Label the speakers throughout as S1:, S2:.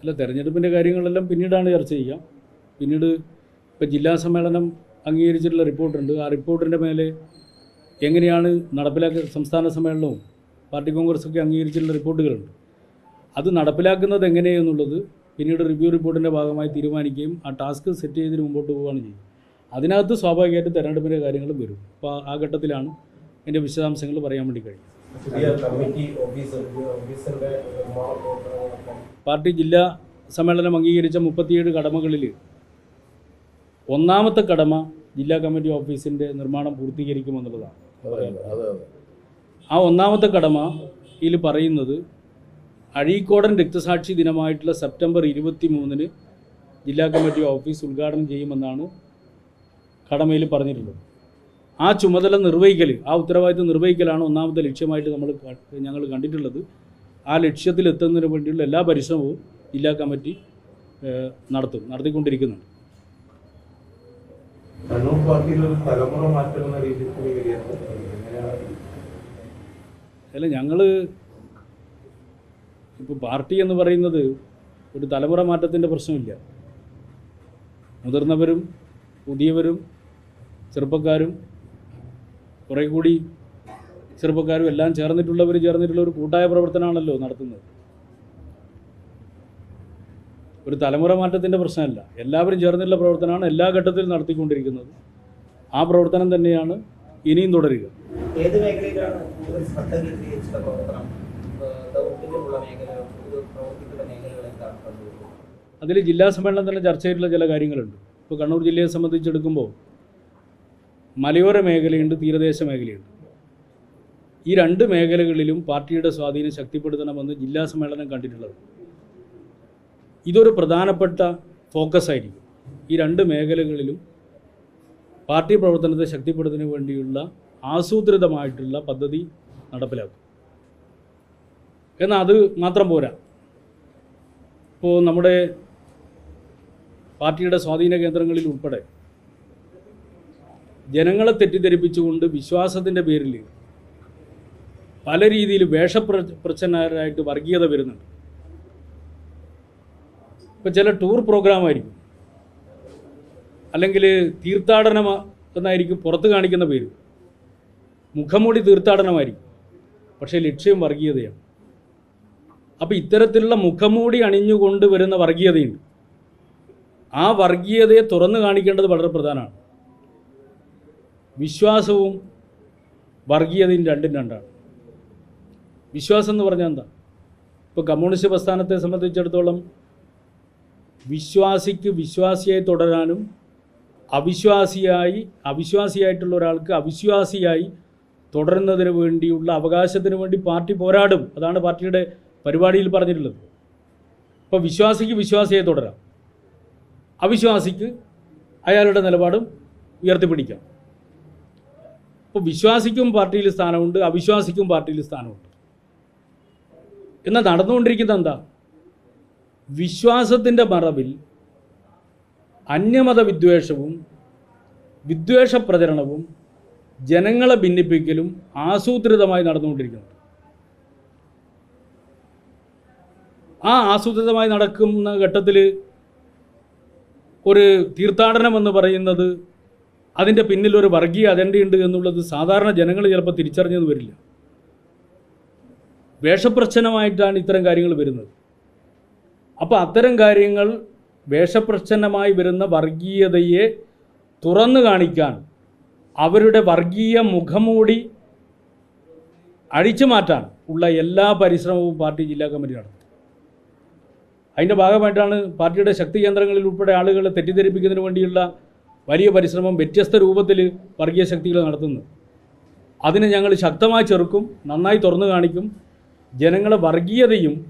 S1: അല്ല തെരഞ്ഞെടുപ്പിന്റെ കാര്യങ്ങളെല്ലാം പിന്നീടാണ് ചർച്ച ചെയ്യാം. പിന്നീട് ഇപ്പോൾ ജില്ലാ സമ്മേളനം അംഗീകരിച്ചിട്ടുള്ള റിപ്പോർട്ടുണ്ട്. ആ റിപ്പോർട്ടിന്റെ മേലെ എങ്ങനെയാണ് നടപ്പിലാക്കുക സംസ്ഥാന സമ്മേളനവും പാർട്ടി കോൺഗ്രസൊക്കെ അംഗീകരിച്ചിട്ടുള്ള റിപ്പോർട്ടുകളുണ്ട്. അത് നടപ്പിലാക്കുന്നത് എങ്ങനെയെന്നുള്ളത് പിന്നീട് റിവ്യൂ റിപ്പോർട്ടിന്റെ ഭാഗമായി തീരുമാനിക്കുകയും ആ ടാസ്ക് സെറ്റ് ചെയ്തിന് മുമ്പോട്ട് പോവുകയാണ് ചെയ്യുന്നത്. അതിനകത്ത് സ്വാഭാവികമായിട്ടും തെരഞ്ഞെടുപ്പിന്റെ കാര്യങ്ങളും വരും. അപ്പോൾ ആ ഘട്ടത്തിലാണ് എന്റെ വിശദാംശങ്ങൾ പറയാൻ വേണ്ടി കഴിയും
S2: പുതിയ കമ്മിറ്റി ഓഫീസർ ഓഫീസറുടെ
S1: പാർട്ടി ജില്ലാ സമ്മേളനം അംഗീകരിച്ച മുപ്പത്തിയേഴ് കടമകളിൽ ഒന്നാമത്തെ കടമ ജില്ലാ കമ്മിറ്റി ഓഫീസിന്റെ നിർമ്മാണം പൂർത്തീകരിക്കുമെന്നുള്ളതാണ്. ആ ഒന്നാമത്തെ കടമ ഇതിൽ പറയുന്നത് അഴീക്കോടൻ രക്തസാക്ഷി ദിനമായിട്ടുള്ള സെപ്റ്റംബർ ഇരുപത്തി മൂന്നിന് ജില്ലാ കമ്മിറ്റി ഓഫീസ് ഉദ്ഘാടനം ചെയ്യുമെന്നാണ് കടമയിൽ പറഞ്ഞിട്ടുള്ളത്. ആ ചുമതല നിർവഹിക്കൽ ആ ഉത്തരവാദിത്വം നിർവഹിക്കലാണ് ഒന്നാമത്തെ ലക്ഷ്യമായിട്ട് നമ്മൾ ഞങ്ങൾ കണ്ടിട്ടുള്ളത്. ആ ലക്ഷ്യത്തിലെത്തുന്നതിന് വേണ്ടിയുള്ള എല്ലാ പരിശ്രമവും ജില്ലാ കമ്മിറ്റി നടത്തും നടത്തിക്കൊണ്ടിരിക്കുന്നുണ്ട്. അല്ല ഞങ്ങൾ ഇപ്പോൾ പാർട്ടി എന്ന് പറയുന്നത് ഒരു തലമുറ മാറ്റത്തിന്റെ പ്രശ്നമില്ല. മുതിർന്നവരും പുതിയവരും ചെറുപ്പക്കാരും കുറേ കൂടി ചെറുപ്പക്കാരും എല്ലാം ചേർന്നിട്ടുള്ളവർ ചേർന്നിട്ടുള്ള ഒരു കൂട്ടായ പ്രവർത്തനമാണല്ലോ നടത്തുന്നത്. ഒരു തലമുറ മാറ്റത്തിന്റെ പ്രശ്നമല്ല. എല്ലാവരും ചേർന്നിട്ടുള്ള പ്രവർത്തനമാണ് എല്ലാ ഘട്ടത്തിലും നടത്തിക്കൊണ്ടിരിക്കുന്നത്. ആ പ്രവർത്തനം തന്നെയാണ് ഇനിയും തുടരുക.
S3: ഏത് മേഖലയിലാണ് ശ്രദ്ധ പ്രവർത്തനം?
S1: അതിൽ ജില്ലാ സമ്മേളനം തന്നെ ചർച്ച ചെയ്തിട്ടുള്ള ചില കാര്യങ്ങളുണ്ട്. ഇപ്പോൾ കണ്ണൂർ ജില്ലയെ സംബന്ധിച്ചെടുക്കുമ്പോൾ മലയോര മേഖലയുണ്ട് തീരദേശ മേഖലയുണ്ട്. ഈ രണ്ട് മേഖലകളിലും പാർട്ടിയുടെ സ്വാധീനം ശക്തിപ്പെടുത്തണമെന്ന് ജില്ലാ സമ്മേളനം കണ്ടിട്ടുള്ളത്. ഇതൊരു പ്രധാനപ്പെട്ട ഫോക്കസ് ആയിരിക്കും. ഈ രണ്ട് മേഖലകളിലും പാർട്ടി പ്രവർത്തനത്തെ ശക്തിപ്പെടുത്തുന്നതിന് വേണ്ടിയുള്ള ആസൂത്രിതമായിട്ടുള്ള പദ്ധതി നടപ്പിലാക്കും. എന്നാൽ അത് മാത്രം പോരാ. ഇപ്പോൾ നമ്മുടെ പാർട്ടിയുടെ സ്വാധീന കേന്ദ്രങ്ങളിൽ ഉൾപ്പെടെ ജനങ്ങളെ തെറ്റിദ്ധരിപ്പിച്ചുകൊണ്ട് വിശ്വാസത്തിന്റെ പേരിൽ പല രീതിയിൽ വേഷപ്രച്ഛന്നരായിട്ട് വർഗീയത വരുന്നുണ്ട്. ഇപ്പം ചില ടൂർ പ്രോഗ്രാം ആയിരിക്കും. അല്ലെങ്കിൽ തീർത്ഥാടനം എന്നായിരിക്കും പുറത്ത് കാണിക്കുന്ന പേര്. മുഖംമൂടി തീർത്ഥാടനമായിരിക്കും. പക്ഷേ ലക്ഷ്യം വർഗീയതയാണ്. അപ്പോൾ ഇത്തരത്തിലുള്ള മുഖംമൂടി അണിഞ്ഞുകൊണ്ട് വരുന്ന വർഗീയതയുണ്ട്. ആ വർഗീയതയെ തുറന്നു കാണിക്കേണ്ടത് വളരെ പ്രധാനമാണ്. വിശ്വാസവും വർഗീയതയും രണ്ടും രണ്ടാണ്. വിശ്വാസം എന്ന് പറഞ്ഞാൽ എന്താ? ഇപ്പോൾ കമ്മ്യൂണിസ്റ്റ് പ്രസ്ഥാനത്തെ സംബന്ധിച്ചിടത്തോളം വിശ്വാസിക്ക് വിശ്വാസിയായി തുടരാനും അവിശ്വാസിയായി അവിശ്വാസിയായിട്ടുള്ള ഒരാൾക്ക് അവിശ്വാസിയായി തുടരുന്നതിന് വേണ്ടിയുള്ള അവകാശത്തിന് വേണ്ടി പാർട്ടി പോരാടും. അതാണ് പാർട്ടിയുടെ പരിപാടിയിൽ പറഞ്ഞിട്ടുള്ളത്. ഇപ്പോൾ വിശ്വാസിക്ക് വിശ്വാസിയെ തുടരാം. അവിശ്വാസിക്ക് അയാളുടെ നിലപാടും ഉയർത്തിപ്പിടിക്കാം. അപ്പോൾ വിശ്വാസിക്കും പാർട്ടിയിൽ സ്ഥാനമുണ്ട് അവിശ്വാസിക്കും പാർട്ടിയിൽ സ്ഥാനമുണ്ട്. എന്നാൽ നടന്നുകൊണ്ടിരിക്കുന്നത് എന്താ? വിശ്വാസത്തിന്റെ മറവിൽ അന്യമത വിദ്വേഷവും വിദ്വേഷ പ്രചരണവും ജനങ്ങളെ ഭിന്നിപ്പിക്കലും ആസൂത്രിതമായി നടന്നുകൊണ്ടിരിക്കുന്നു. ആ ആസൂത്രിതമായി നടക്കുന്ന ഘട്ടത്തിൽ ഒരു തീർത്ഥാടനം എന്ന് പറയുന്നത് അതിന്റെ പിന്നിൽ ഒരു വർഗീയ അജണ്ടയുണ്ട് എന്നുള്ളത് സാധാരണ ജനങ്ങൾ ചിലപ്പോൾ തിരിച്ചറിഞ്ഞത് വരില്ല. വേഷപ്രച്ഛന്നമായിട്ടാണ് ഇത്തരം കാര്യങ്ങൾ വരുന്നത്. അപ്പോൾ അത്തരം കാര്യങ്ങൾ വേഷപ്രച്ഛന്നമായി വരുന്ന വർഗീയതയെ തുറന്നു കാണിക്കാൻ അവരുടെ വർഗീയ മുഖമൂടി അഴിച്ചു മാറ്റാൻ ഉള്ള എല്ലാ പരിശ്രമവും പാർട്ടി ജില്ലാ കമ്മിറ്റി നടത്തി. അതിന്റെ ഭാഗമായിട്ടാണ് പാർട്ടിയുടെ ശക്തി കേന്ദ്രങ്ങളിൽ ഉൾപ്പെടെ ആളുകളെ തെറ്റിദ്ധരിപ്പിക്കുന്നതിന് വേണ്ടിയുള്ള വലിയ പരിശ്രമം വ്യത്യസ്ത രൂപത്തിൽ വർഗീയ ശക്തികൾ നടത്തുന്നത്. അതിനെ ഞങ്ങൾ ശക്തമായി ചെറുക്കും നന്നായി തുറന്നു കാണിക്കും ജനങ്ങളെ വർഗീയതയും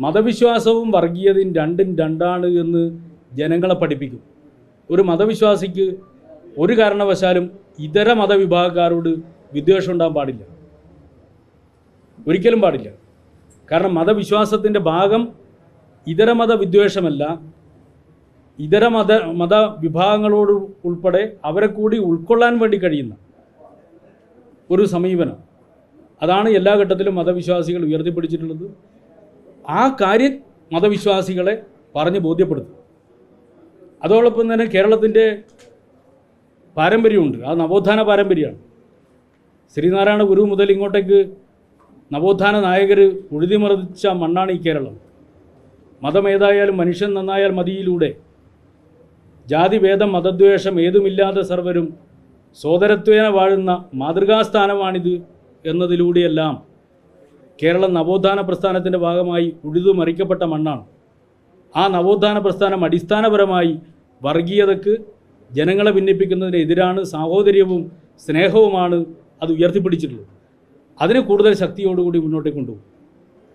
S1: മതവിശ്വാസവും വർഗീയതയും രണ്ടും രണ്ടാണ് എന്ന് ജനങ്ങളെ പഠിപ്പിക്കും. ഒരു മതവിശ്വാസിക്ക് ഒരു കാരണവശാലും ഇതര മതവിഭാഗക്കാരോട് വിദ്വേഷം ഉണ്ടാകാൻ പാടില്ല. ഒരിക്കലും പാടില്ല. കാരണം മതവിശ്വാസത്തിന്റെ ഭാഗം ഇതര മത വിദ്വേഷമല്ല. ഇതര മത മത വിഭാഗങ്ങളോട് ഉൾപ്പെടെ അവരെ കൂടി ഉൾക്കൊള്ളാൻ വേണ്ടി കഴിയുന്ന ഒരു സമീപനം. അതാണ് എല്ലാ ഘട്ടത്തിലും മതവിശ്വാസികൾ ഉയർത്തിപ്പിടിച്ചിട്ടുള്ളത്. ആ കാര്യം മതവിശ്വാസികളെ പറഞ്ഞ് ബോധ്യപ്പെടുത്തും. അതോടൊപ്പം തന്നെ കേരളത്തിന്റെ പാരമ്പര്യമുണ്ട്. ആ നവോത്ഥാന പാരമ്പര്യമാണ്. ശ്രീനാരായണ ഗുരു മുതൽ ഇങ്ങോട്ടേക്ക് നവോത്ഥാന നായകർ ഉഴുതിമറിച്ച മണ്ണാണ് ഈ കേരളം. മതമേതായാലും മനുഷ്യൻ നന്നായാൽ മതിയിലൂടെ ജാതിഭേദം മതദ്വേഷം ഏതുമില്ലാതെ സർവരും സോദരത്വേന വാഴുന്ന മാതൃകാസ്ഥാനമാണിത് എന്നതിലൂടെയെല്ലാം കേരള നവോത്ഥാന പ്രസ്ഥാനത്തിന്റെ ഭാഗമായി ഉഴുതുമറിക്കപ്പെട്ട മണ്ണാണ്. ആ നവോത്ഥാന പ്രസ്ഥാനം അടിസ്ഥാനപരമായി വർഗീയതക്ക് ജനങ്ങളെ ഭിന്നിപ്പിക്കുന്നതിനെതിരാണ് സാഹോദര്യവും സ്നേഹവുമാണ് അത് ഉയർത്തിപ്പിടിച്ചിട്ടുള്ളത്. അതിനെ കൂടുതൽ ശക്തിയോടുകൂടി മുന്നോട്ട് കൊണ്ടുപോകും.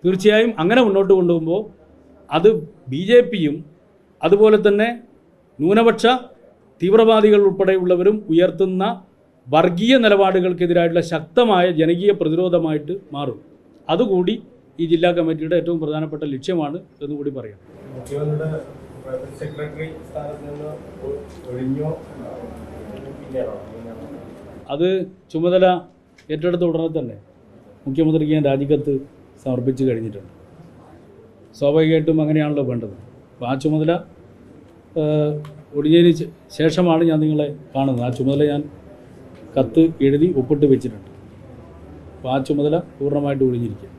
S1: തീർച്ചയായും അങ്ങനെ മുന്നോട്ട് കൊണ്ടുപോകുമ്പോൾ അത് ബി ജെ പിയും അതുപോലെ തന്നെ ന്യൂനപക്ഷ തീവ്രവാദികൾ ഉൾപ്പെടെയുള്ളവരും ഉയർത്തുന്ന വർഗീയ നിലപാടുകൾക്കെതിരായിട്ടുള്ള ശക്തമായ ജനകീയ പ്രതിരോധമായിട്ട് മാറും. അതുകൂടി ഈ ജില്ലാ കമ്മിറ്റിയുടെ ഏറ്റവും പ്രധാനപ്പെട്ട ലക്ഷ്യമാണ് എന്നുകൂടി പറയാം? അത് ചുമതല ഏറ്റെടുത്ത ഉടനെ തന്നെ മുഖ്യമന്ത്രിക്ക് ഞാൻ രാജിക്കത്ത് സമർപ്പിച്ചു കഴിഞ്ഞിട്ടുണ്ട്. സ്വാഭാവികമായിട്ടും അങ്ങനെയാണല്ലോ വേണ്ടത്. അപ്പോൾ ആ ചുമതല ഒടിഞ്ഞതിന് ശേഷമാണ് ഞാൻ നിങ്ങളെ കാണുന്നത്. ആ ചുമതല ഞാൻ കത്ത് എഴുതി ഒപ്പിട്ട് വെച്ചിട്ടുണ്ട്. അപ്പോൾ ആ ചുമതല പൂർണമായിട്ട് ഒഴിഞ്ഞിരിക്കുക.